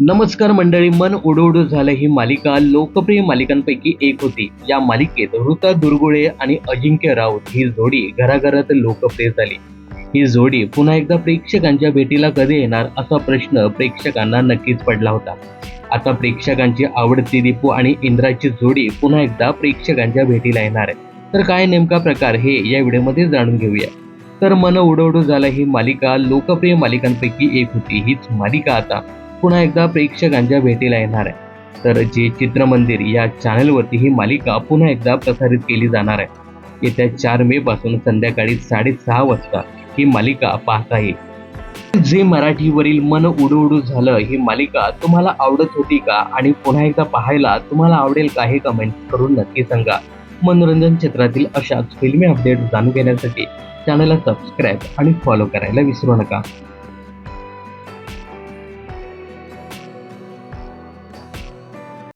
नमस्कार मंडळी मन उडू झालं ही मालिका. लोकप्रिय मालिकांपैकी एक होती. या मालिकेत ऋता दुर्गुळे आणि अजिंक्य राऊत ही जोडी घराघरात लोकप्रिय झाली. ही जोडी पुन्हा एकदा प्रेक्षकांच्या भेटीला कधी येणार असा प्रश्न प्रेक्षकांना नक्कीच पडला होता. आता प्रेक्षकांची आवडती दीपू आणि इंद्राची जोडी पुन्हा एकदा प्रेक्षकांच्या भेटीला येणार आहे. तर काय नेमका प्रकार हे या व्हिडिओमध्ये जाणून घेऊया. तर मन उडवडू झालं ही मालिका. लोकप्रिय मालिकांपैकी एक होती हीच मालिका आता. पुन्हा एकदा प्रेक्षकांच्या भेटीला येणार आहे. तर जे चित्रमंदिर या चॅनलवरती ही मालिका पुन्हा एकदा प्रसारित केली जाणार आहे. येत्या चार मे पासून संध्याकाळी साडेसहा वाजता ही मालिका पाहता येईल. जे मराठीवरील मन उडू उडू झालं ही मालिका तुम्हाला आवडत होती का? आणि पुन्हा एकदा पाहायला तुम्हाला आवडेल का हे कमेंट करून नक्की सांगा. मनोरंजन क्षेत्रातील अशाच फिल्मी अपडेट जाणून घेण्यासाठी चॅनलला सबस्क्राईब आणि फॉलो करायला विसरू नका.